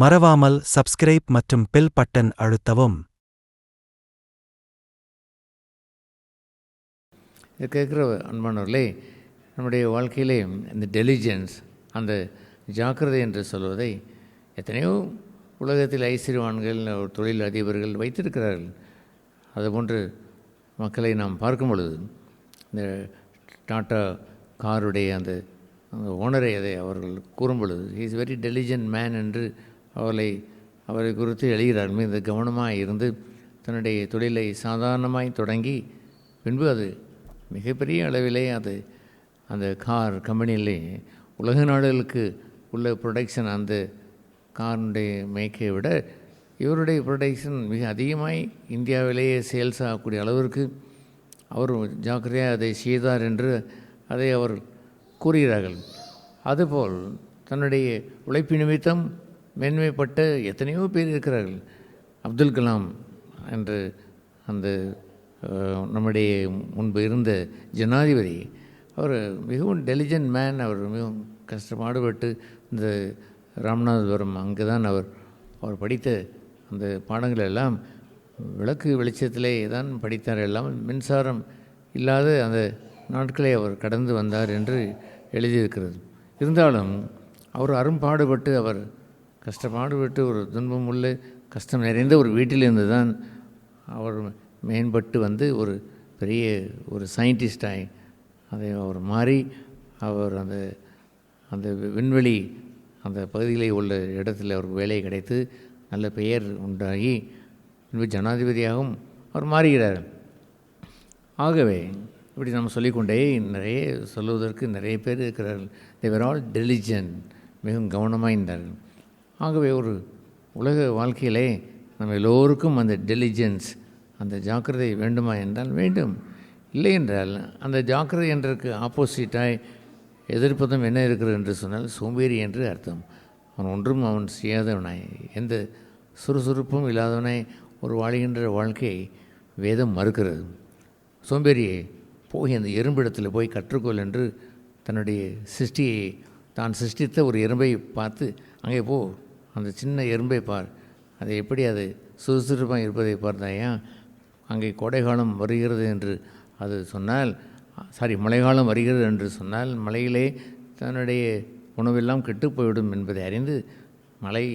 மறவாமல் சப்ஸ்கிரைப் மற்றும் bell button அழுத்தவும். இது கேட்குற அன்பானவர்களே நம்முடைய வாழ்க்கையிலே இந்த டெலிஜென்ஸ் அந்த ஜாக்கிரதை என்று சொல்வதை எத்தனையோ உலகத்தில் ஐஸ்வர்யவான்கள் ஒரு தொழில் அதிபர்கள் வைத்திருக்கிறார்கள். அதுபோன்று மக்களை நாம் பார்க்கும் பொழுது இந்த டாட்டா காருடைய அந்த அந்த ஓனரை அதை அவர்கள் கூறும் பொழுது இஸ் வெரி டெலிஜென்ட் மேன் என்று அவர்களை அவரை குறித்து எழுகிறார். மிக கவனமாக இருந்து தன்னுடைய தொழிலை சாதாரணமாய் தொடங்கி பின்பு அது மிகப்பெரிய அளவிலே அது அந்த கார் கம்பெனியிலே உலக நாடுகளுக்கு உள்ள ப்ரொடக்ஷன் அந்த காருடைய மேக்கை விட இவருடைய ப்ரொடக்ஷன் மிக அதிகமாய் இந்தியாவிலேயே சேல்ஸ் ஆகக்கூடிய அளவிற்கு அவர் ஜாக்கிரதையாக அதை செய்தார் என்று அதை அவர் கூறுகிறார்கள். அதுபோல் தன்னுடைய உழைப்பு நிமித்தம் மேன்மைப்பட்ட எத்தனையோ பேர் இருக்கிறார்கள். அப்துல் கலாம் என்று அந்த நம்முடைய முன்பு இருந்த ஜனாதிபதி அவர் மிகவும் டெலிஜென்ட் மேன் அவர் மிகவும் கஷ்டப்பாடுபட்டு இந்த ராமநாதபுரம் அங்கே தான் அவர் அவர் படித்த அந்த பாடங்கள் எல்லாம் விளக்கு வெளிச்சத்திலே தான் படித்தார். எல்லாம் மின்சாரம் இல்லாத அந்த நாட்களை அவர் கடந்து வந்தார் என்று எழுதியிருக்கிறது. இருந்தாலும் அவர் அரும்பாடுபட்டு அவர் கஷ்டப்பாடுபட்டு ஒரு துன்பம் உள்ள கஷ்டம் நிறைந்த ஒரு வீட்டிலிருந்து தான் அவர் மேம்பட்டு வந்து ஒரு பெரிய ஒரு சயின்டிஸ்டாய் அதை அவர் மாறி அவர் அந்த அந்த விண்வெளி அந்த பகுதியில் உள்ள இடத்துல அவருக்கு வேலை கிடைத்து நல்ல பெயர் உண்டாகி பின்பு ஜனாதிபதியாகவும் அவர் மாறுகிறார். ஆகவே இப்படி நம்ம சொல்லிக்கொண்டே நிறைய சொல்லுவதற்கு நிறைய பேர் இருக்கிறார்கள். தேவர் ஆல் டெலிஜென்ட் மிகவும் கவனமாக இருந்தார்கள். ஆகவே ஒரு உலக வாழ்க்கையிலே நம்ம எல்லோருக்கும் அந்த டெலிஜென்ஸ் அந்த ஜாக்கிரதை வேண்டுமா என்றால் வேண்டும். இல்லை என்றால் அந்த ஜாக்கிரதை என்றதுக்கு ஆப்போசிட்டாய் எதிர்ப்பதும் என்ன இருக்கிறது என்று சொன்னால் சோம்பேறி என்று அர்த்தம். அவன் ஒன்றும் அவன் செய்யாதவனாய் எந்த சுறுசுறுப்பும் இல்லாதவனாய் ஒரு வாழ்கின்ற வாழ்க்கையை வேதம் மறுக்கிறது. சோம்பேறியை போய் அந்த எறும்பிடத்தில் போய் கற்றுக்கொள் என்று தன்னுடைய சிருஷ்டியை தான் சிருஷ்டித்த ஒரு எறும்பை பார்த்து அங்கே போ அந்த சின்ன எறும்பை பார். அதை எப்படி அது சுறுசுறுப்பாக இருப்பதை பார்த்தாயா? அங்கே கோடைக்காலம் வருகிறது என்று அது சொன்னால் சாரி மழைக்காலம் வருகிறது என்று சொன்னால் மழையிலே தன்னுடைய உணவெல்லாம் கெட்டுப்போய்விடும் என்பதை அறிந்து மழை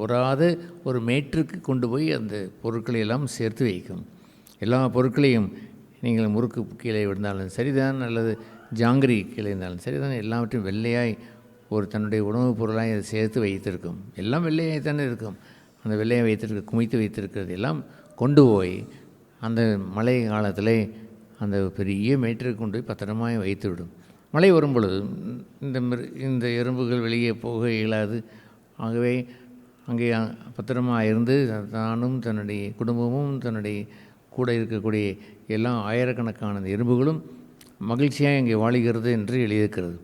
வராத ஒரு மேற்றுக்கு கொண்டு போய் அந்த பொருட்களை எல்லாம் சேர்த்து வைக்கும். எல்லா பொருட்களையும் நீங்கள் முறுக்கு கீழே விழுந்தாலும் சரிதான் அல்லது ஜாங்கிரி கீழே இருந்தாலும் சரிதான் எல்லாவற்றையும் வெள்ளையாய் ஒரு தன்னுடைய உணவுப் பொருளாக இதை சேர்த்து வைத்திருக்கும். எல்லாம் வெள்ளையை தானே இருக்கும். அந்த வெள்ளையை வைத்திருக்க குமித்து வைத்திருக்கிறது எல்லாம் கொண்டு போய் அந்த மழை காலத்தில் அந்த பெரிய மேட்டரை கொண்டு போய் பத்திரமாக வைத்துவிடும். மழை வரும் பொழுது இந்த மிரு- இந்த எறும்புகள் வெளியே போக இயலாது. ஆகவே அங்கே பத்திரமாக இருந்து தானும் தன்னுடைய குடும்பமும் தன்னுடைய கூட இருக்கக்கூடிய எல்லா ஆயிரக்கணக்கான எறும்புகளும் மகிழ்ச்சியாக இங்கே வாழுகிறது என்று எழுதியிருக்கிறது.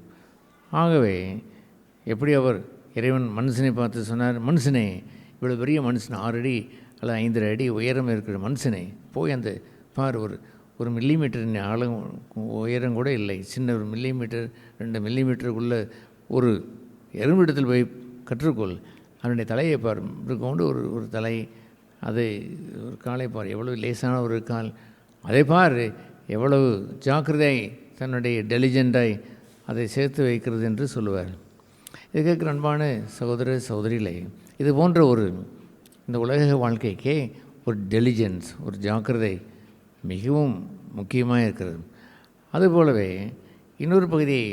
ஆகவே எப்படி அவர் இறைவன் மனுஷனை பார்த்து சொன்னார்? மனுஷனே இவ்வளோ பெரிய மனுஷன் ஆறு அடி அல்ல ஐந்தரை அடி உயரம் இருக்கிற மனுஷனே போய் அந்த பார் ஒரு ஒரு மில்லிமீட்டர் ஆழம் உயரம் கூட இல்லை. சின்ன ஒரு மில்லிமீட்டர் ரெண்டு மில்லிமீட்டருக்குள்ள ஒரு எறும்பிடத்தில் போய் கற்றுக்கொள். அவனுடைய தலையை பார். கொண்டு ஒரு ஒரு தலை அதை ஒரு காலை பார். எவ்வளவு லேசான ஒரு கால். அதை பார். எவ்வளவு ஜாக்கிரதை தன்னுடைய டெலிஜெண்டாய் அதை சேர்த்து வைக்கிறது என்று சொல்லுவார். இது கேட்குற அன்பான சகோதர சகோதரிகளே இது போன்ற ஒரு இந்த உலக வாழ்க்கைக்கே ஒரு டெலிஜென்ஸ் ஒரு ஜாக்கிரதை மிகவும் முக்கியமாக இருக்கிறது. அதுபோலவே இன்னொரு பகுதியை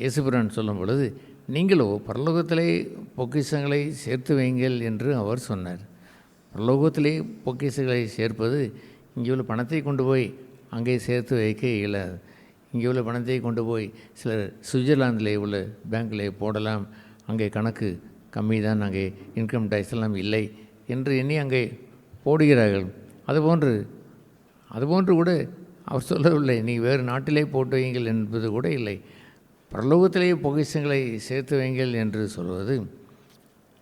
இயேசுபிரான் சொல்லும் பொழுது நீங்களோ பரலோகத்திலே பொக்கிஷங்களை சேர்த்து வைங்கள் என்று அவர் சொன்னார். பரலோகத்திலே பொக்கிஷங்களை சேர்ப்பது இங்கே உள்ள பணத்தை கொண்டு போய் அங்கே சேர்த்து வைக்க இயலாது இங்கே உள்ள பணத்தை கொண்டு போய் சிலர் சுவிட்சர்லாந்தில் உள்ள பேங்க்கில் போடலாம். அங்கே கணக்கு கம்மி தான் அங்கே இன்கம் டேக்ஸ் எல்லாம் இல்லை என்று எண்ணி அங்கே போடுகிறார்கள். அதுபோன்று அதுபோன்று கூட அவர் சொல்லவில்லை நீ வேறு நாட்டிலே போட்டு வைங்கள் என்பது கூட இல்லை. பிரலோகத்திலேயே பொக்கிஷங்களை சேர்த்து வைங்கள் என்று சொல்வது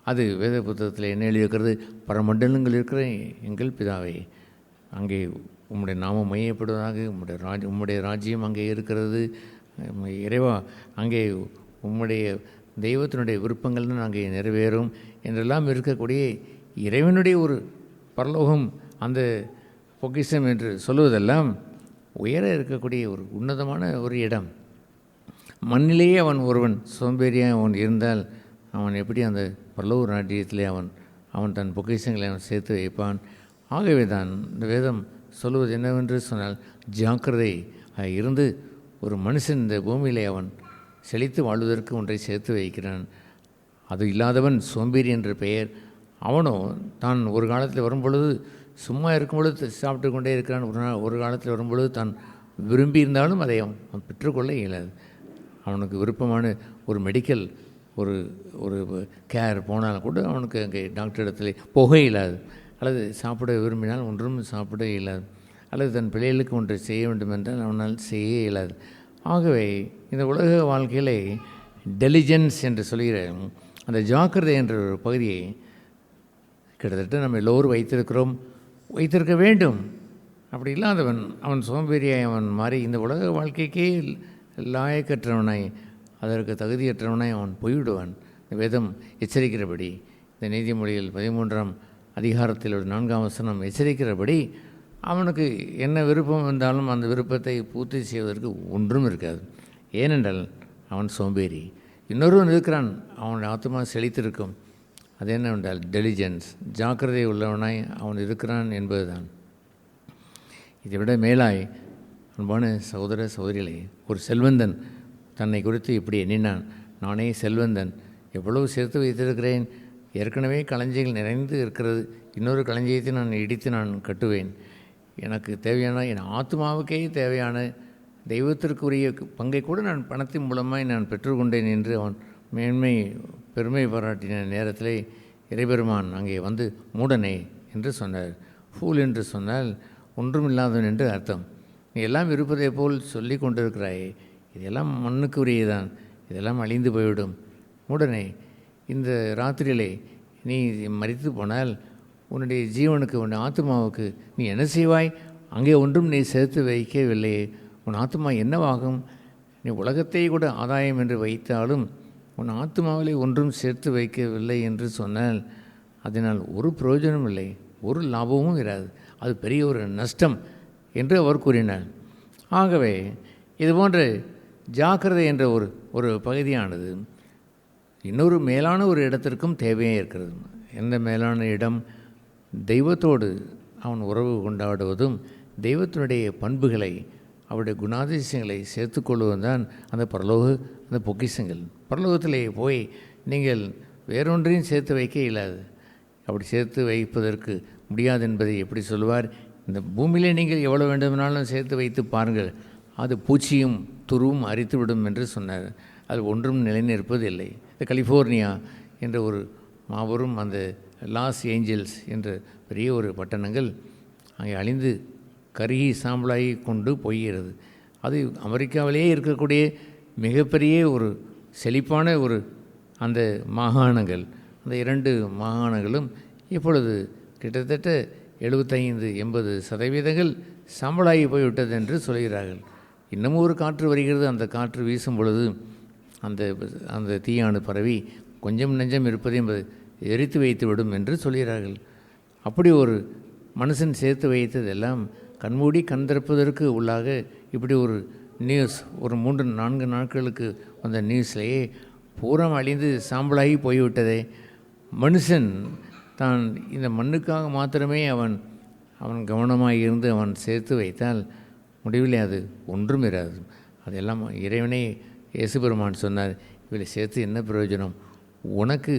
அது வேத புத்தகத்தில் என்ன எழுதியிருக்கிறது? பரமண்டலங்கள் இருக்கிற எங்கள் பிதாவை அங்கே உம்முடைய நாமம் மையப்படுவதாக உம்முடைய ராஜ் உம்முடைய ராஜ்யம் அங்கே இருக்கிறது. இறைவா அங்கே உம்முடைய தெய்வத்தினுடைய விருப்பங்கள் தான் அங்கே நிறைவேறும் என்றெல்லாம் இருக்கக்கூடிய இறைவனுடைய ஒரு பரலோகம் அந்த பொக்கிஷம் என்று சொல்லுவதெல்லாம் உயர இருக்கக்கூடிய ஒரு உன்னதமான ஒரு இடம். மண்ணிலேயே அவன் ஒருவன் சோம்பேறியாக அவன் இருந்தால் அவன் எப்படி அந்த பரலோக நாட்டியத்திலே அவன் அவன் தன் பொக்கிஷங்களை அவன் சேர்த்து வைப்பான்? ஆகவே தான் இந்த வேதம் சொல்வது என்னவென்று சொன்னால் ஜாக்கிரதை. இருந்து ஒரு மனுஷன் இந்த பூமியிலே அவன் செழித்து வாழ்வதற்கு ஒன்றை சேர்த்து வைக்கிறான். அது இல்லாதவன் சோம்பேறி என்ற பெயர். அவனோ தான் ஒரு காலத்தில் வரும்பொழுது சும்மா இருக்கும் பொழுது சாப்பிட்டு கொண்டே இருக்கிறான். ஒரு நாள் ஒரு காலத்தில் வரும்பொழுது தான் விரும்பி இருந்தாலும் அதை அவன் அவன் பெற்றுக்கொள்ள இயலாது. அவனுக்கு விருப்பமான ஒரு மெடிக்கல் ஒரு ஒரு கேர் போனாலும் கூட அவனுக்கு அங்கே டாக்டர் இடத்துல போக இயலாது. அல்லது சாப்பிட விரும்பினால் ஒன்றும் சாப்பிட இயலாது. அல்லது தன் பிள்ளைகளுக்கு ஒன்றை செய்ய வேண்டும் என்றால் அவனால் செய்ய இயலாது. ஆகவே இந்த உலக வாழ்க்கையிலே டெலிஜென்ஸ் என்று சொல்கிற அந்த ஜாக்கிரதை என்ற ஒரு பகுதியை கிட்டத்தட்ட நம்ம எல்லோரும் வைத்திருக்கிறோம். வைத்திருக்க வேண்டும். அப்படி இல்லாதவன் அவன் சோம்பேறியாய் அவன் மாறி இந்த உலக வாழ்க்கைக்கே லாயக்கற்றவனாய் அதற்கு தகுதியற்றவனாய் அவன் போய்விடுவான். இந்த வேதம் எச்சரிக்கிறபடி இந்த நீதிமொழியில் பதிமூன்றாம் அதிகாரத்தில் ஒரு நான்காம் வசனம் எச்சரிக்கிறபடி அவனுக்கு என்ன விருப்பம் இருந்தாலும் அந்த விருப்பத்தை பூர்த்தி செய்வதற்கு ஒன்றும் இருக்காது. ஏனென்றால் அவன் சோம்பேறி. இன்னொருவன் இருக்கிறான் அவனுடைய ஆத்மா செழித்திருக்கும். அது என்னவென்றால் டெலிஜென்ஸ் ஜாக்கிரதை உள்ளவனாய் அவன் இருக்கிறான் என்பதுதான். இதை விட மேலாய் அன்பான சகோதர சகோதரிகளே ஒரு செல்வந்தன் தன்னை குறித்து இப்படி எண்ணினான். நானே செல்வந்தன். எவ்வளவு சேர்த்து வைத்திருக்கிறேன்? ஏற்கனவே களஞ்சியங்கள் நிறைந்து இருக்கிறது. இன்னொரு களஞ்சியத்தை நான் இடித்து நான் கட்டுவேன். எனக்கு தேவையான என் ஆத்மாவுக்கே தேவையான தெய்வத்திற்குரிய பங்கை கூட நான் பணத்தின் மூலமாய் நான் பெற்றுக்கொண்டேன் என்று அவன் மேன்மை பெருமை பாராட்டின நேரத்திலே இறைபெருமான் அங்கே வந்து மூடனே என்று சொன்னார். ஃபூல் என்று சொன்னால் ஒன்றுமில்லாதவன் என்று அர்த்தம். நீ எல்லாம் இருப்பதை போல் சொல்லி கொண்டிருக்கிறாயே. இதெல்லாம் மண்ணுக்கு உரியதான் இதெல்லாம் அழிந்து போய்விடும். மூடனே இந்த ராத்திரியிலே நீ மறித்து போனால் உன்னுடைய ஜீவனுக்கு உன் ஆத்மாவுக்கு நீ என்ன செய்வாய்? அங்கே ஒன்றும் நீ சேர்த்து வைக்கவில்லையே உன் ஆத்மா என்னவாகும்? நீ உலகத்தை கூட ஆதாயம் என்று வைத்தாலும் உன் ஆத்மாவிலே ஒன்றும் சேர்த்து வைக்கவில்லை என்று சொன்னால் அதனால் ஒரு பிரயோஜனம் இல்லை. ஒரு லாபமும் இராது. அது பெரிய ஒரு நஷ்டம் என்று அவர் கூறினார். ஆகவே இதுபோன்ற ஜாக்கிரதை என்ற ஒரு ஒரு பகுதியானது இன்னொரு மேலான ஒரு இடத்திற்கும் தேவையாக இருக்கிறது. எந்த மேலான இடம்? தெய்வத்தோடு அவன் உறவு கொண்டாடுவதும் தெய்வத்தினுடைய பண்புகளை அவருடைய குணாதிசயங்களை சேர்த்துக்கொள்வதும் தான் அந்த பரலோக அந்த பொக்கிஷங்கள். பரலோகத்திலே போய் நீங்கள் வேறொன்றையும் சேர்த்து வைக்க இயலாது அப்படி சேர்த்து வைப்பதற்கு முடியாது என்பதை எப்படி சொல்லுவார் இந்த பூமியிலே நீங்கள் எவ்வளோ வேண்டுமானாலும் சேர்த்து வைத்து பாருங்கள். அது பூச்சியும் துருவும் அரித்துவிடும் என்று சொன்னார். அது ஒன்றும் நிலைநிற்பதில்லை. இந்த கலிஃபோர்னியா என்ற ஒரு மாபெரும் அந்த லாஸ் ஏஞ்சல்ஸ் என்ற பெரிய ஒரு பட்டணங்கள் அங்கே அழிந்து கருகி சாம்பலாகி கொண்டு போகிறது. அது அமெரிக்காவிலேயே இருக்கக்கூடிய மிகப்பெரிய ஒரு செழிப்பான ஒரு அந்த மாகாணங்கள். அந்த இரண்டு மாகாணங்களும் இப்பொழுது கிட்டத்தட்ட எழுபத்தைந்து எண்பது சதவீதங்கள் சாம்பலாகி போய்விட்டது என்று சொல்கிறார்கள். இன்னமும் ஒரு காற்று வருகிறது. அந்த காற்று வீசும் பொழுது அந்த அந்த தீயானு பரவி கொஞ்சம் நெஞ்சம் இருப்பதையும் எரித்து வைத்து விடும் என்று சொல்கிறார்கள். அப்படி ஒரு மனுஷன் சேர்த்து வைத்ததெல்லாம் கண்மூடி கண் திறப்பதற்கு உள்ளாக இப்படி ஒரு நியூஸ் ஒரு மூன்று நான்கு நாட்களுக்கு வந்த நியூஸ்லேயே பூரம் அழிந்து சாம்பலாகி போய்விட்டதே. மனுஷன் தான் இந்த மண்ணுக்காக மாத்திரமே அவன் அவன் கவனமாக இருந்து அவன் சேர்த்து வைத்தால் முடிவிலே அது ஒன்றும் இராது. அதெல்லாம் இறைவனே இயேசுபெருமான் சொன்னார் இவளை சேர்த்து என்ன பிரயோஜனம்? உனக்கு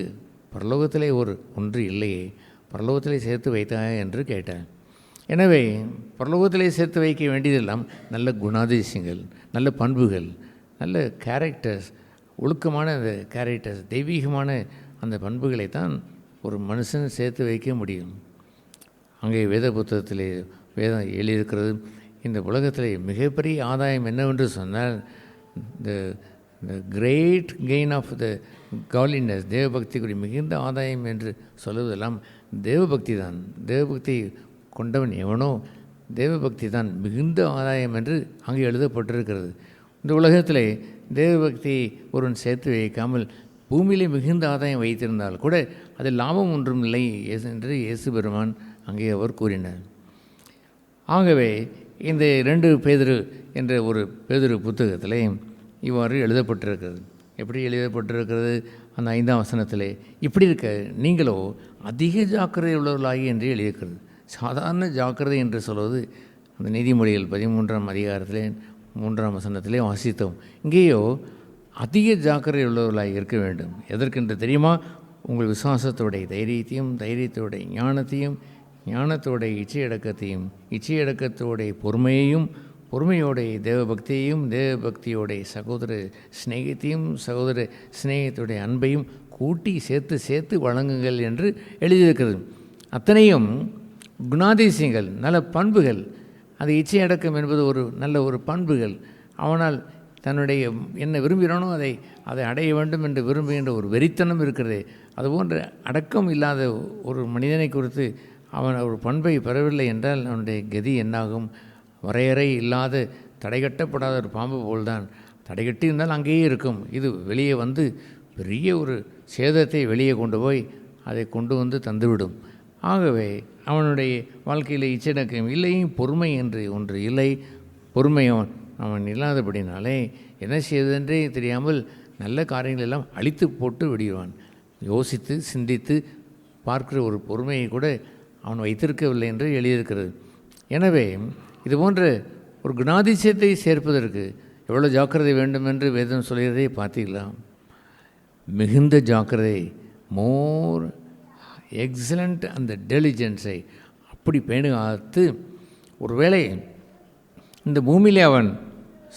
பரலோகத்திலே ஒரு ஒன்று இல்லையே பரலோகத்திலே சேர்த்து வைத்தாயா என்று கேட்டார். எனவே பரலோகத்திலே சேர்த்து வைக்க வேண்டியதெல்லாம் நல்ல குணாதிசயங்கள் நல்ல பண்புகள் நல்ல கேரக்டர்ஸ் ஒழுக்கமான அந்த கேரக்டர்ஸ் தெய்வீகமான அந்த பண்புகளை தான் ஒரு மனுஷன் சேர்த்து வைக்க முடியும். அங்கே வேத புத்தகத்திலே வேதம் எழுதியிருக்கிறது. இந்த உலகத்திலே மிகப்பெரிய ஆதாயம் என்னவென்று சொன்னால் the, the great gain of the godliness, தேவபக்திக்குரிய மிகுந்த ஆதாயம் என்று சொல்லுவதெல்லாம் தேவபக்தி தான். தேவபக்தி கொண்டவன் எவனோ தேவபக்தி தான் மிகுந்த ஆதாயம் என்று அங்கே எழுதப்பட்டிருக்கிறது. இந்த உலகத்திலே தேவபக்தி ஒருவன் சேர்த்து வைக்காமல் பூமியிலே மிகுந்த ஆதாயம் வைத்திருந்தால் கூட அது லாபம் ஒன்றும் இல்லை என்று இயேசு பெருமான் அங்கே அவர் கூறினார். ஆகவே இந்த ரெண்டு பேதிரு என்ற ஒரு பேதிரு புத்தகத்திலே இவ்வாறு எழுதப்பட்டிருக்கிறது. எப்படி எழுதப்பட்டிருக்கிறது? அந்த ஐந்தாம் வசனத்திலே. இப்படி இருக்க நீங்களோ அதிக ஜாக்கிரதை உள்ளவர்களாகி என்று எழுதியிருக்கிறது. சாதாரண ஜாக்கிரதை என்று சொல்வது அந்த நீதிமொழிகள் பதிமூன்றாம் அதிகாரத்திலே மூன்றாம் வசனத்திலே வாசித்தோம். இங்கேயோ அதிக ஜாக்கிரதை உள்ளவர்களாக இருக்க வேண்டும். எதற்கென்று தெரியுமா? உங்கள் விசுவாசத்தோடைய தைரியத்தையும் தைரியத்தோடைய ஞானத்தையும் ஞானத்தோடைய இச்சையடக்கத்தையும் இச்சையடக்கத்தோடைய பொறுமையையும் பொறுமையோடைய தேவபக்தியையும் தேவபக்தியோடைய சகோதர சிநேகத்தையும் சகோதர சிநேகத்துடைய அன்பையும் கூட்டி சேர்த்து சேர்த்து வழங்குங்கள் என்று எழுதியிருக்கிறது. அத்தனையும் குணாதிசயங்கள் நல்ல பண்புகள். அது இச்சையடக்கம் என்பது ஒரு நல்ல ஒரு பண்புகள். அவனால் தன்னுடைய என்ன விரும்புகிறானோ அதை அதை அடைய வேண்டும் என்று விரும்புகின்ற ஒரு வெறித்தனம் இருக்கிறது. அதுபோன்ற அடக்கம் இல்லாத ஒரு மனிதனை குறித்து அவன் ஒரு பண்பை பெறவில்லை என்றால் அவனுடைய கதி என்னாகும்? வரையறை இல்லாத தடைகட்டப்படாத ஒரு பாம்பு போல்தான். தடைகட்டி இருந்தால் அங்கேயே இருக்கும். இது வெளியே வந்து பெரிய ஒரு சேதத்தை வெளியே கொண்டு போய் அதை கொண்டு வந்து தந்துவிடும். ஆகவே அவனுடைய வாழ்க்கையில் இச்சடக்கம் இல்லையும் பொறுமை என்று ஒன்று இல்லை. பொறுமை அவன் அவன் இல்லாதபடினாலே என்ன செய்வதென்றே தெரியாமல் நல்ல காரியங்கள் எல்லாம் அழித்து போட்டு விடுவான் யோசித்து சிந்தித்து பார்க்கிற ஒரு பொறுமையை கூட அவன் வைத்திருக்கவில்லை என்று எழுதியிருக்கிறது. எனவே இது போன்ற ஒரு குணாதிசயத்தை சேர்ப்பதற்கு எவ்வளோ ஜாக்கிரதை வேண்டும் என்று வேதம் சொல்கிறதை பார்த்தீங்களா மிகுந்த ஜாக்கிரதை மோர் எக்ஸலண்ட் அந்த டெலிஜென்ஸை அப்படி பேணுகாத்து ஒருவேளை இந்த பூமியிலே அவன்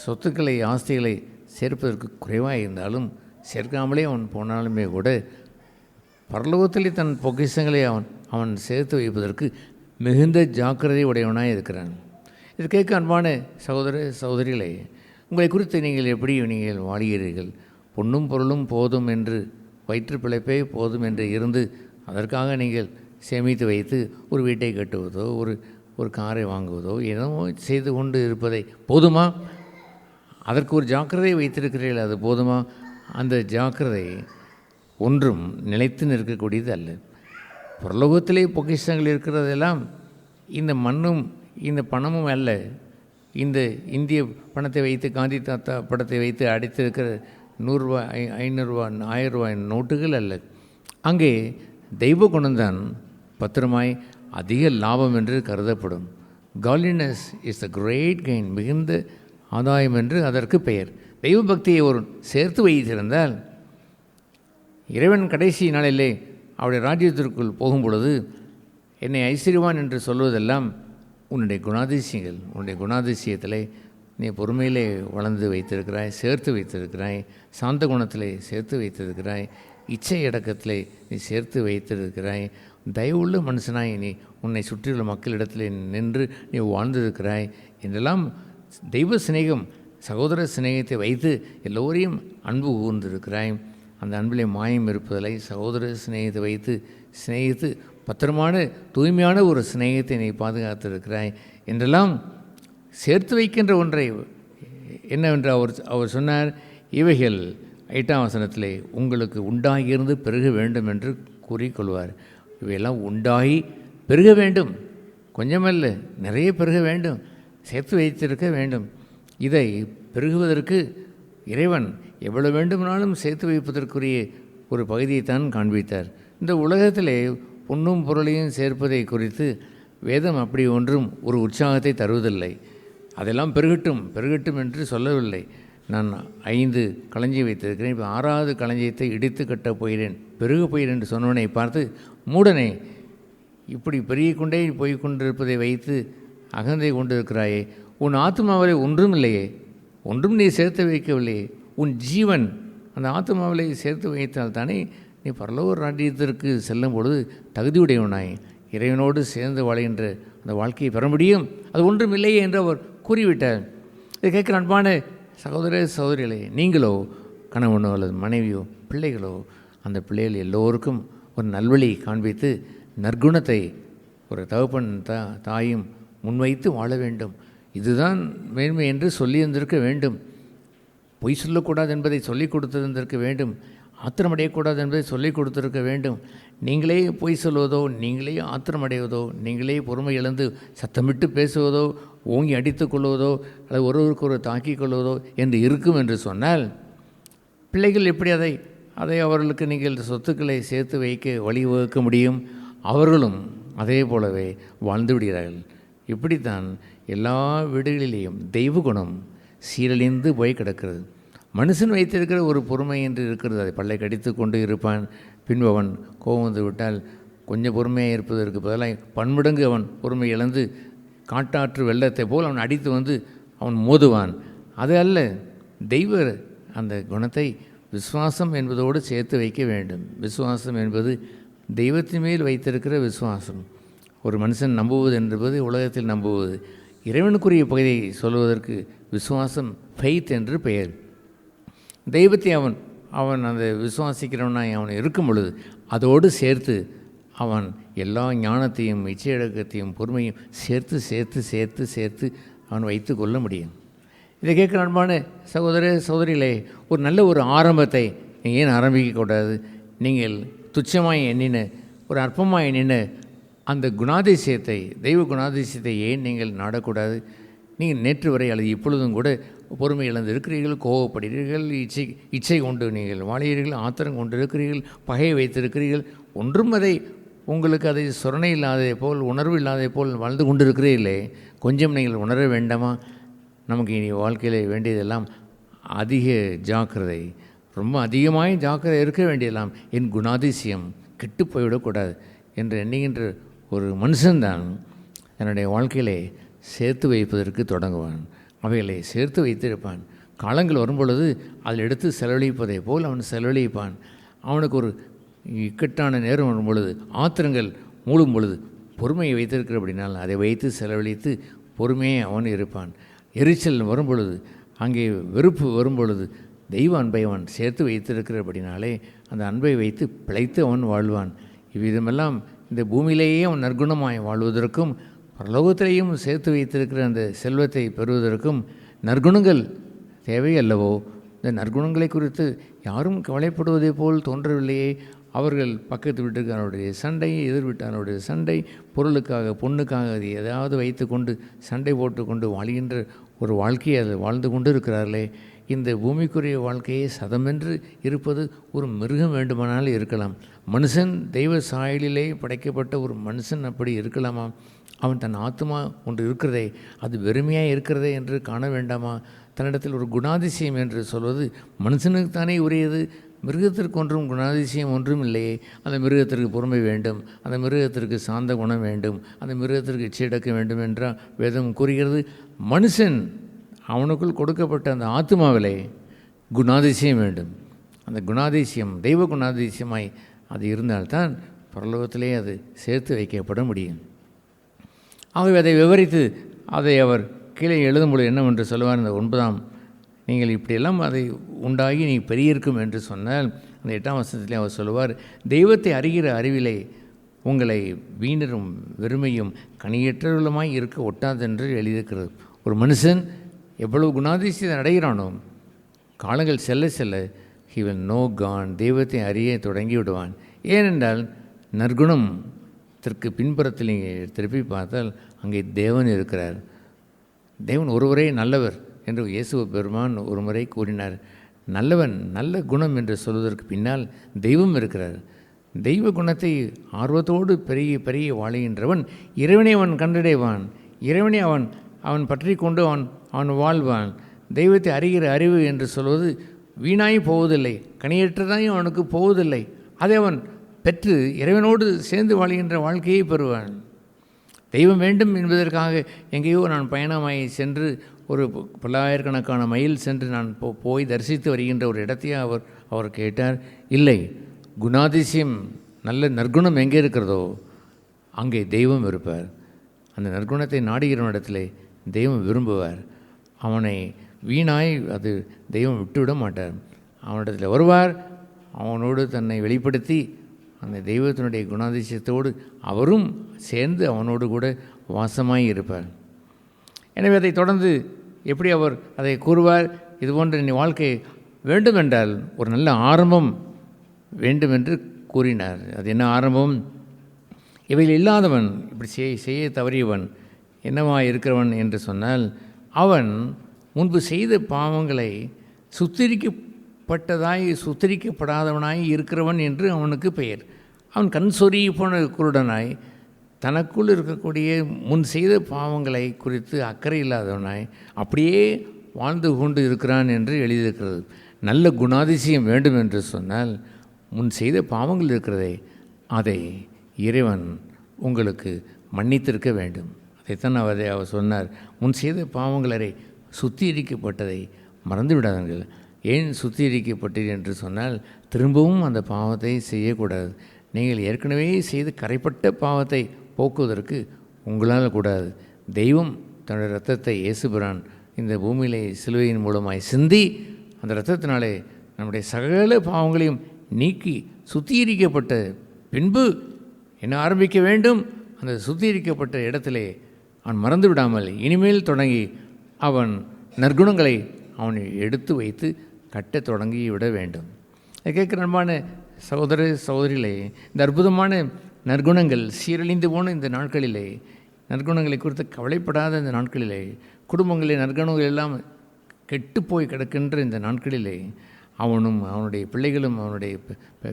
சொத்துக்களை ஆஸ்திகளை சேர்ப்பதற்கு குறைவாக இருந்தாலும் சேர்க்காமலே அவன் போனாலுமே கூட பரலோகத்திலே தன் பொக்கிஷங்களை அவன் அவன் சேர்த்து வைப்பதற்கு மிகுந்த ஜாக்கிரதை உடையவனாக இருக்கிறான். இது கேட்க அன்பான சகோதர சகோதரிகளே உங்களை குறித்து நீங்கள் எப்படி நீங்கள் வாழ்கிறீர்கள்? பொன்னும் பொருளும் போதும் என்று வயிற்று பிழைப்பே போதும் என்று இருந்து அதற்காக நீங்கள் சேமித்து வைத்து ஒரு வீட்டை கட்டுவதோ ஒரு ஒரு காரை வாங்குவதோ ஏதோ செய்து கொண்டு இருப்பதை போதுமா? அதற்கு ஒரு ஜாக்கிரதை வைத்திருக்கிறீர்கள் அது போதுமா? அந்த ஜாக்கிரதை ஒன்றும் நிலைத்து நிற்கக்கூடியது அல்ல. பிரலோகத்திலே பொக்கிஷங்கள் இருக்கிறதெல்லாம் இந்த மண்ணும் இந்த பணமும் அல்ல. இந்த இந்திய பணத்தை வைத்து காந்தி தாத்தா படத்தை வைத்து அடைத்திருக்கிற நூறுரூவா ஐ ஐநூறுரூவா ஆயிரம் ரூபாய் நோட்டுகள் அல்ல. அங்கே தெய்வ குணம்தான் பத்திரமாய் அதிக லாபம் என்று கருதப்படும். Godliness is the great gain மிகுந்த ஆதாயம் என்று அதற்கு பெயர். தெய்வ பக்தியை ஒரு சேர்த்து வைத்திருந்தால் இறைவன் கடைசி நாளிலே அவருடைய ராஜ்யத்திற்குள் போகும் பொழுது என்னை ஐஸ்வர்யவான் என்று சொல்வதெல்லாம் உன்னுடைய குணாதிசயங்கள் உன்னுடைய குணாதிசயத்தில் நீ பொறுமையிலே வளர்ந்து வைத்திருக்கிறாய் சேர்த்து வைத்திருக்கிறாய் சாந்த குணத்தில் சேர்த்து வைத்திருக்கிறாய் இச்சை இடக்கத்தில் நீ சேர்த்து வைத்திருக்கிறாய் தயவுள்ள மனுஷனாய் நீ உன்னை சுற்றியுள்ள மக்களிடத்தில் நின்று நீ வாழ்ந்திருக்கிறாய் என்றெல்லாம் தெய்வ சிநேகம் சகோதர சிநேகத்தை வைத்து எல்லோரையும் அன்பு கூர்ந்திருக்கிறாய். அந்த அன்பிலே மாயம் இருப்பதில்லை சகோதர சிநேகத்தை வைத்து சிநேகித்து பத்திரமான தூய்மையான ஒரு சிநேகத்தை நீ பாதுகாத்திருக்கிறாய் என்றெல்லாம் சேர்த்து வைக்கின்ற ஒன்றை என்னவென்று அவர் அவர் சொன்னார் இவைகள் எட்டாம் வசனத்திலே உங்களுக்கு உண்டாகியிருந்து பெருக வேண்டும் என்று கூறிக்கொள்வார் இவையெல்லாம் உண்டாகி பெருக வேண்டும். கொஞ்சமல்ல நிறைய பெருக வேண்டும். சேர்த்து வைத்திருக்க வேண்டும். இதை பெருகுவதற்கு இறைவன் எவ்வளவு வேண்டுமானாலும் சேர்த்து வைப்பதற்குரிய ஒரு பகுதியைத்தான் காண்பித்தார். இந்த உலகத்திலே பொன்னும் பொருளையும் சேர்ப்பதை குறித்து வேதம் அப்படி ஒன்றும் ஒரு உற்சாகத்தை தருவதில்லை. அதெல்லாம் பெருகட்டும் பெருகட்டும் என்று சொல்லவில்லை. நான் ஐந்து களஞ்சியம் வைத்திருக்கிறேன். இப்போ ஆறாவது களஞ்சியத்தை இடித்து கட்டப் போகிறேன். பெருக போகிறேன் என்று சொன்னவனை பார்த்து மூடனே இப்படி பெருகி கொண்டே போய் கொண்டிருப்பதை வைத்து அகந்தை கொண்டிருக்கிறாயே உன் ஆத்மாவிலே ஒன்றும் இல்லையே ஒன்றும் நீ சேர்த்து வைக்கவில்லையே உன் ஜீவன் அந்த ஆத்மாவிலே சேர்த்து வைத்தால் தானே நீ பரலோக ராஜ்யத்திற்கு செல்லும் பொழுது தகுதியுடையவனாய் இறைவனோடு சேர்ந்து வாழ்கின்ற அந்த வாழ்க்கையை பெற முடியும். அது ஒன்றும் இல்லையே என்று அவர் கூறிவிட்டார். இதை கேட்குற அன்பான சகோதர சகோதரிகளே நீங்களோ கணவனோ அல்லது மனைவியோ பிள்ளைகளோ அந்த பிள்ளைகள் எல்லோருக்கும் ஒரு நல்வழி காண்பித்து நற்குணத்தை ஒரு தகப்பன் தா தாயும் முன்வைத்து வாழ வேண்டும். இதுதான் மேன்மை என்று சொல்லியிருந்திருக்க வேண்டும். பொய் சொல்லக்கூடாது என்பதை சொல்லிக் கொடுத்திருந்திருக்க வேண்டும். ஆத்திரமடையக்கூடாது என்பதை சொல்லிக் கொடுத்திருக்க வேண்டும். நீங்களே பொய் சொல்வதோ நீங்களே ஆத்திரமடைவதோ நீங்களே பொறுமை இழந்து சத்தமிட்டு பேசுவதோ ஓங்கி அடித்து கொள்வதோ அல்லது ஒருவருக்கு ஒரு தாக்கிக் கொள்வதோ என்று இருக்கும் என்று சொன்னால் பிள்ளைகள் எப்படி அதை அதை அவர்களுக்கு நீங்கள் சொத்துக்களை சேர்த்து வைக்க வழிவகுக்க முடியும்? அவர்களும் அதே போலவே வாழ்ந்து விடுகிறார்கள். இப்படித்தான் எல்லா வீடுகளிலேயும் தெய்வ குணம் சீரழிந்து போய் கிடக்கிறது. மனுஷன் வைத்திருக்கிற ஒரு பொறுமை என்று இருக்கிறது. அதை பல்லை கடித்து கொண்டு இருப்பான். பின்பு அவன் கோபம் வந்து விட்டால் கொஞ்சம் பொறுமையாக இருப்பதற்கு பதிலாக பன்மடங்கு அவன் பொறுமை இழந்து காட்டாற்று வெள்ளத்தை போல் அவன் அடித்து வந்து அவன் மோதுவான். அது அல்ல தெய்வ அந்த குணத்தை விசுவாசம் என்பதோடு சேர்த்து வைக்க வேண்டும். விசுவாசம் என்பது தெய்வத்தின் மேல் வைத்திருக்கிற விசுவாசம். ஒரு மனுஷன் நம்புவது என்பது உலகத்தில் நம்புவது. இறைவனுக்குரிய பகுதியை சொல்வதற்கு விசுவாசம் ஃபெய்த் என்று பெயர். தெய்வத்தை அவன் அவன் அந்த விசுவாசிக்கிறவனாய் அவன் இருக்கும் பொழுது அதோடு சேர்த்து அவன் எல்லா ஞானத்தையும் இச்சையடக்கத்தையும் பொறுமையும் சேர்த்து சேர்த்து சேர்த்து சேர்த்து அவன் வைத்து கொள்ள முடியும். இதை கேட்குற அன்பான சகோதர சகோதரிகளே ஒரு நல்ல ஒரு ஆரம்பத்தை நீங்கள் ஏன் ஆரம்பிக்கக்கூடாது நீங்கள் துச்சமாக எண்ணின ஒரு அற்பமாக எண்ணின அந்த குணாதிசயத்தை தெய்வ குணாதிசயத்தை ஏன் நீங்கள் நாடக்கூடாது? நீங்கள் நேற்று வரை அல்லது இப்பொழுதும் கூட பொறுமை இழந்து இருக்கிறீர்கள் கோவப்படுகிறீர்கள் இச்சை இச்சை கொண்டு நீங்கள் வாழுகிறீர்கள் ஆத்திரம் கொண்டு இருக்கிறீர்கள் பகை வைத்திருக்கிறீர்கள். ஒன்றும் அதை உங்களுக்கு அதை சொரணை இல்லாததை போல் உணர்வு இல்லாததை போல் வாழ்ந்து கொண்டிருக்கிறீர்களே கொஞ்சம் நீங்கள் உணர வேண்டாமா? நமக்கு இனி வாழ்க்கையில் வேண்டியதெல்லாம் அதிக ஜாக்கிரதை ரொம்ப அதிகமாக ஜாக்கிரதை இருக்க வேண்டியதெல்லாம் என் குணாதிசயம் கெட்டு போய்விடக்கூடாது என்று எண்ணுகின்ற ஒரு மனுஷன்தான் தன்னுடைய வாழ்க்கையிலே சேர்த்து வைப்பதற்கு தொடங்குவான். அவைகளை சேர்த்து வைத்திருப்பான். காலங்கள் வரும்பொழுது அதில் எடுத்து செலவழிப்பதை போல் அவன் செலவழிப்பான். அவனுக்கு ஒரு இக்கட்டான நேரம் வரும் பொழுது ஆத்திரங்கள் மூழும் பொழுது பொறுமையை வைத்திருக்கிற அப்படினால் அதை வைத்து செலவழித்து பொறுமையே அவன் இருப்பான். எரிச்சல் வரும் பொழுது அங்கே வெறுப்பு வரும் பொழுது தெய்வ அன்பை அவன் சேர்த்து வைத்திருக்கிறபடினாலே அந்த அன்பை வைத்து பிழைத்து அவன் வாழ்வான். இவ்விதமெல்லாம் இந்த பூமியிலேயே அவன் நற்குணமாய் வாழ்வதற்கும் பரலோகத்திலேயும் சேர்த்து வைத்திருக்கிற அந்த செல்வத்தை பெறுவதற்கும் நற்குணங்கள் தேவை அல்லவோ இந்த நற்குணங்களை குறித்து யாரும் கவலைப்படுவதை போல் தோன்றவில்லையே. அவர்கள் பக்கத்து வீட்டுக்காரனுடைய சண்டை எதிர் சண்டை பொருளுக்காக பொண்ணுக்காக அது ஏதாவது வைத்து கொண்டு சண்டை போட்டு கொண்டு வாழ்கின்ற ஒரு வாழ்க்கையை அதை வாழ்ந்து கொண்டு இருக்கிறார்களே இந்த பூமிக்குரிய வாழ்க்கையை சதமென்று இருப்பது ஒரு மிருகம் வேண்டுமானால் இருக்கலாம். மனுஷன் தெய்வ சாயலிலே படைக்கப்பட்ட ஒரு மனுஷன் அப்படி இருக்கலாமா அவன் தன் ஆத்மா ஒன்று இருக்கிறதே அது வெறுமையாக இருக்கிறதே என்று காண வேண்டாமா? தன்னிடத்தில் ஒரு குணாதிசயம் என்று சொல்வது மனுஷனுக்குத்தானே உரியது. மிருகத்திற்கு ஒன்றும் குணாதிசயம் ஒன்றும் இல்லையே. அந்த மிருகத்திற்கு பொறுமை வேண்டும். அந்த மிருகத்திற்கு சாந்த குணம் வேண்டும். அந்த மிருகத்திற்கு இச்சையடக்க வேண்டும் என்றால் வேதம் கூறுகிறது. மனுஷன் அவனுக்குள் கொடுக்கப்பட்ட அந்த ஆத்மாவிலே குணாதிசயம் வேண்டும். அந்த குணாதிசயம் தெய்வ குணாதிசயமாய் அது இருந்தால்தான் பரலோகத்திலே அது சேர்த்து வைக்கப்பட முடியும். ஆகவே அதை விவரித்து அதை அவர் கீழே எழுதும்பொழுது என்னவென்று சொல்லுவார்? இந்த ஒன்பதாம் நீங்கள் இப்படியெல்லாம் அதை உண்டாகி நீ பெரியிருக்கும் என்று சொன்னால் அந்த எட்டாம் வசனத்திலே அவர் சொல்லுவார் தெய்வத்தை அறிகிற அறிவிலே உங்களை வீணரும் வெறுமையும் கனியற்றவர்களுமாய் இருக்க ஒட்டாதென்று எழுதியிருக்கிறது. ஒரு மனுஷன் எவ்வளவு குணாதிசயத்தை அடைகிறானோ காலங்கள் செல்ல செல்ல ஹி வில் நோ கான் தெய்வத்தை அறிய தொடங்கி விடுவான் ஏனென்றால் நற்குணம் இதற்கு பின்புறத்தில் நீங்கள் திருப்பி பார்த்தால் அங்கே தேவன் இருக்கிறார். தேவன் ஒருவரே நல்லவர் என்று இயேசுவ பெருமான் ஒரு முறை கூறினார். நல்லவன் நல்ல குணம் என்று சொல்வதற்கு பின்னால் தெய்வம் இருக்கிறார். தெய்வ குணத்தை ஆர்வத்தோடு பெரிய பெரிய வாழுகின்றவன் இறைவனை அவன் கண்டடைவான். இறைவனை அவன் அவன் பற்றி கொண்டு அவன் அவன் வாழ்வான். தெய்வத்தை அறிகிற அறிவு என்று சொல்வது வீணாய் போவதில்லை. கனியற்றதாயும் அவனுக்கு போவதில்லை. அதை அவன் பெற்று இறைவனோடு சேர்ந்து வாழ்கின்ற வாழ்க்கையை பெறுவான். தெய்வம் வேண்டும் என்பதற்காக எங்கேயோ நான் பயணமாய் சென்று ஒரு பல்லாயிரக்கணக்கான மைல் சென்று நான் போ போய் தரிசித்து வருகின்ற ஒரு இடத்தையே அவர் அவர் கேட்டார். இல்லை குணாதிசயம் நல்ல நற்குணம் எங்கே இருக்கிறதோ அங்கே தெய்வம் இருப்பார். அந்த நற்குணத்தை நாடுகிறவனிடத்திலே தெய்வம் விரும்புவார். அவனை வீணாய் அது தெய்வம் விட்டுவிட மாட்டார். அவனிடத்தில் வருவார். அவனோடு தன்னை வெளிப்படுத்தி அந்த தெய்வத்தினுடைய குணாதிசயத்தோடு அவரும் சேர்ந்து அவனோடு கூட வாசமாய் இருப்பார். எனவே அதை தொடர்ந்து எப்படி அவர் அதை கூறுவார்? இது போன்ற நீ வாழ்க்கை வேண்டுமென்றால் ஒரு நல்ல ஆரம்பம் வேண்டும் என்று கூறினார். அது என்ன ஆரம்பம்? இவையில் இல்லாதவன் இப்படி செய் செய்ய தவறியவன் என்னவா இருக்கிறவன் என்று சொன்னால் அவன் முன்பு செய்த பாவங்களை பட்டதாய் சுத்திரிக்கப்படாதவனாய் இருக்கிறவன் என்று அவனுக்கு பெயர். அவன் கண் சொறிய போன குருடனாய் தனக்குள் இருக்கக்கூடிய முன் செய்த பாவங்களை குறித்து அக்கறை இல்லாதவனாய் அப்படியே வாழ்ந்து கொண்டு இருக்கிறான் என்று எழுதியிருக்கிறது. நல்ல குணாதிசயம் வேண்டும் என்று சொன்னால் முன் செய்த பாவங்கள் இருக்கிறதே அதை இறைவன் உங்களுக்கு மன்னித்திருக்க வேண்டும். அதைத்தான் அவர் அவர் சொன்னார். முன் செய்த பாவங்களரை சுத்திகரிக்கப்பட்டதை மறந்துவிடாதீர்கள். ஏன் சுத்திகரிக்கப்பட்டீர் என்று சொன்னால் திரும்பவும் அந்த பாவத்தை செய்யக்கூடாது. நீங்கள் ஏற்கனவே செய்து கரைப்பட்ட பாவத்தை போக்குவதற்கு உங்களால் கூடாது. தெய்வம் தன்னுடைய ரத்தத்தை இயேசுபிரான் இந்த பூமியிலே சிலுவையின் மூலமாய் சிந்தி அந்த ரத்தத்தினாலே நம்முடைய சகல பாவங்களையும் நீக்கி சுத்திகரிக்கப்பட்ட பின்பு என்ன ஆரம்பிக்க வேண்டும்? அந்த சுத்திகரிக்கப்பட்ட இடத்திலே அவன் மறந்து விடாமல் இனிமேல் தொடங்கி அவன் நற்குணங்களை அவனை எடுத்து வைத்து கட்டத் தொடங்கி விட வேண்டும் கேட்குற அன்பான சகோதர சகோதரிகளே இந்த அற்புதமான நற்குணங்கள் சீரழிந்து போன இந்த நாட்களிலே நற்குணங்களை குறித்து கவலைப்படாத இந்த நாட்களிலே குடும்பங்களில் நற்குணங்கள் எல்லாம் கெட்டுப்போய் கிடக்கின்ற இந்த நாட்களிலே அவனும் அவனுடைய பிள்ளைகளும் அவனுடைய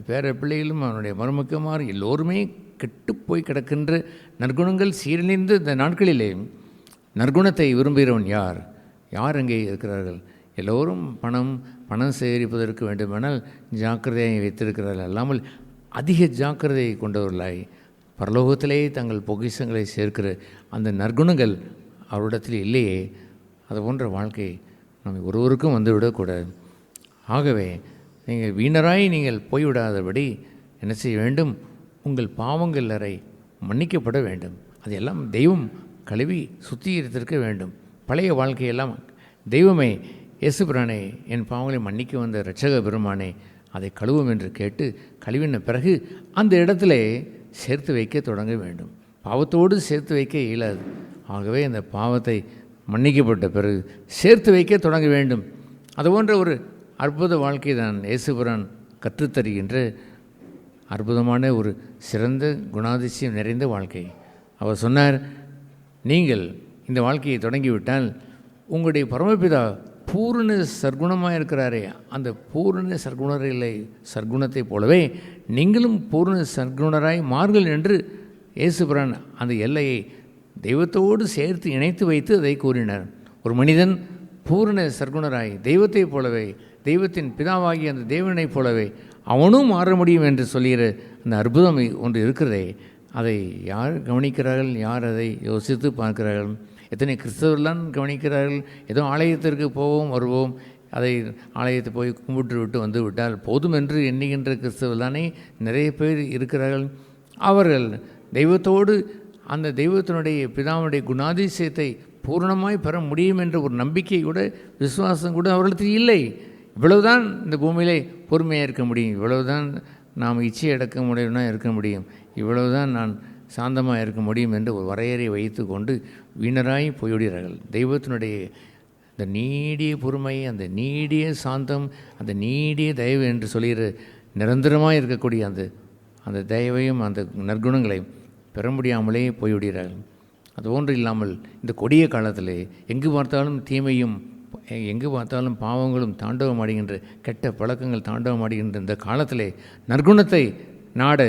பேர பிள்ளைகளும் அவனுடைய மருமக்கமார் எல்லோருமே கெட்டுப்போய் கிடக்கின்ற நற்குணங்கள் சீரழிந்து இந்த நாட்களிலே நற்குணத்தை விரும்புகிறவன் யார்? யார் அங்கே இருக்கிறார்கள்? எல்லோரும் பணம் பணம் சேகரிப்பதற்கு வேண்டுமானால் ஜாக்கிரதையை வைத்திருக்கிறார்கள். அல்லாமல் அதிக ஜாக்கிரதையை கொண்டவர்களாய் பரலோகத்திலேயே தங்கள் பொக்கிஷங்களை சேர்க்கிற அந்த நற்குணங்கள் அவரிடத்தில் இல்லையே. அது போன்ற வாழ்க்கை நம்ம ஒருவருக்கும் வந்துவிடக்கூடாது. ஆகவே நீங்கள் வீணராய் நீங்கள் போய்விடாதபடி என்ன செய்ய வேண்டும்? உங்கள் பாவங்கள் அறை மன்னிக்கப்பட வேண்டும். அதையெல்லாம் தெய்வம் கழுவி சுத்திகரித்திருக்க வேண்டும். பழைய வாழ்க்கையெல்லாம் தெய்வமே இயேசுபிரானே என் பாவங்களை மன்னிக்க வந்த இரட்சக பெருமானே அதை கழுவும் என்று கேட்டு கழுவின பிறகு அந்த இடத்துல சேர்த்து வைக்க தொடங்க வேண்டும். பாவத்தோடு சேர்த்து வைக்க இயலாது. ஆகவே அந்த பாவத்தை மன்னிக்கப்பட்ட பிறகு சேர்த்து வைக்க தொடங்க வேண்டும். அதுபோன்ற ஒரு அற்புத வாழ்க்கை தான் இயேசுபுரான் கற்றுத்தருகின்ற அற்புதமான ஒரு சிறந்த குணாதிசயம் நிறைந்த வாழ்க்கை. அவர் சொன்னார் நீங்கள் இந்த வாழ்க்கையை தொடங்கிவிட்டால் உங்களுடைய பரமபிதா பூரண சர்க்குணமாக இருக்கிறாரே. அந்த பூரண சர்க்குணரில்லை சர்க்குணத்தைப் போலவே நீங்களும் பூரண சர்க்குணராய் மாறுங்கள் என்று இயேசுபிரான் அந்த எல்லையை தெய்வத்தோடு சேர்த்து இணைத்து வைத்து அதை கூறினார். ஒரு மனிதன் பூரண சர்க்குணராய் தெய்வத்தைப் போலவே தெய்வத்தின் பிதாவாகிய அந்த தேவனைப் போலவே அவனும் மாற முடியும் என்று சொல்லுகிற அந்த அற்புதம் ஒன்று இருக்கிறதே. அதை யார் கவனிக்கிறார்கள்? யார் அதை யோசித்து பார்க்கிறார்கள்? எத்தனை கிறிஸ்தவர்கள்லாம் கவனிக்கிறார்கள்? ஏதோ ஆலயத்திற்கு போவோம் வருவோம். அதை ஆலயத்தை போய் கும்பிட்டு விட்டு வந்து விட்டால் போதும் என்று எண்ணுகின்ற கிறிஸ்தவர்கள் தானே நிறைய பேர் இருக்கிறார்கள். அவர்கள் தெய்வத்தோடு அந்த தெய்வத்தினுடைய பிதாவுடைய குணாதிசயத்தை பூரணமாய் பெற முடியும் என்ற ஒரு நம்பிக்கை கூட விசுவாசம் கூட அவர்களுக்கு இல்லை. இவ்வளவுதான் இந்த பூமியிலே பொறுமையாக இருக்க முடியும். இவ்வளவுதான் நாம் இச்சை அடக்க முடியும்னா இருக்க முடியும். இவ்வளவுதான் நான் சாந்தமாக இருக்க முடியும் என்று ஒரு வரையறை வைத்து கொண்டு வீணராய் போய்விடுகிறார்கள். தெய்வத்தினுடைய அந்த நீடிய பொறுமை அந்த நீடிய சாந்தம் அந்த நீடிய தயவு என்று சொல்கிற நிரந்தரமாக இருக்கக்கூடிய அந்த அந்த தயவையும் அந்த நற்குணங்களையும் பெற முடியாமலே போய்விடுகிறார்கள். அதுபோன்று இல்லாமல் இந்த கொடிய காலத்தில் எங்கு பார்த்தாலும் தீமையும் எங்கு பார்த்தாலும் பாவங்களும் தாண்டவம் ஆடுகின்ற கெட்ட பழக்கங்கள் தாண்டவம் ஆடுகின்ற இந்த காலத்திலே நற்குணத்தை நாட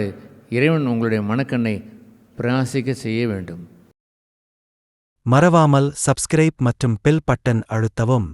இறைவன் உங்களுடைய மனக்கண்ணை பிரகாசிக்க செய்ய வேண்டும். மறவாமல் சப்ஸ்கிரைப் மற்றும் பெல் பட்டன் அழுத்தவும்.